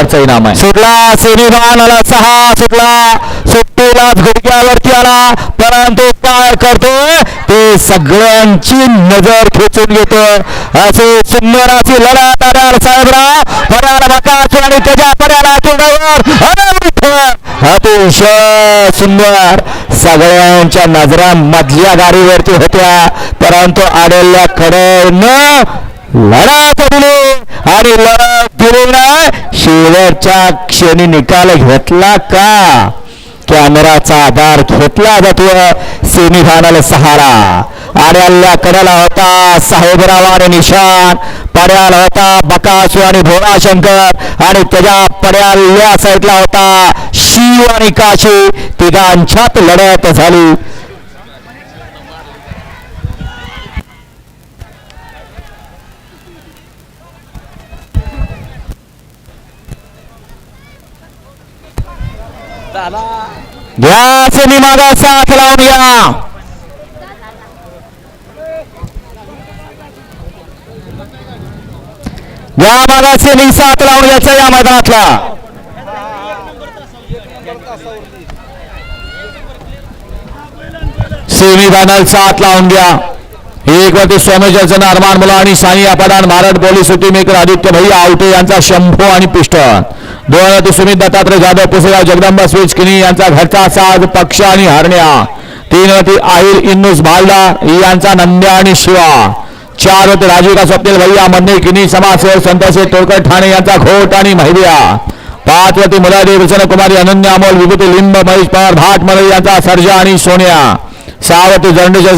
हजारचा इनाम आहे. सुटला सेमीबान आला सहा सुटला सुट्टीला घडक्यावरती आला. परंतु पार करतो. ते सगळ्यांची नजर खेचून घेतो. असे सुंदर अशी लढत आल्याल साहेबराव. पड्याला बकाची आणि त्याच्या पड्याला चुडावर अतिशय सुंदर. सगळ्यांच्या नजरा मधल्या गाडीवरती होत्या. परंतु आलेल्या कडेनं लढा दिली आणि लढत दिली शेवटच्या क्षणी निकाल घेतला का? कॅमेराचा आधार घेतला जातो सेमीफायनल सहारा. आड्याल्या कड्याला होता साहेबराव आणि निशान. पड्याला होता बकासू आणि भोळाशंकर. आणि त्याच्या पड्याल्या साईडला होता शिव आणि काशी. तिघांच्यात लढत झाली. घ्या सेमी साथ लावून घ्या या मागा सेमी साथ लावून घ्यायचा या मैदानातला. सेमी फायनल साथ लावून घ्या एक वरती सोमेश्वरचं अरमान मुला आणि साई अपदान भारत पोलीस सुट्टी आदित्य भैया आवटे यांचा शंभू आणि पिस्टन दोन वरती सुमित दत्तात्रय जाधव पुसेगाव जगदंबा स्वीच किनी यांचा घरचा साज पक्ष आणि हरण्या. तीन होती आहिर इन्नुस भालदा यांचा नंद्या आणि शिवा. चार होते राजीव का स्वप्नील भैया मन्ने किनी समाजसेवक संतोष तोडकर ठाणे यांचा घोट आणि महिदिया. पाच वरती मुलादेव कुमारी अनन्या अमोल विभूती लिंब महेश पवार भाट मलई यांचा सर्जा आणि सोन्या. सहा होती जर्नेशन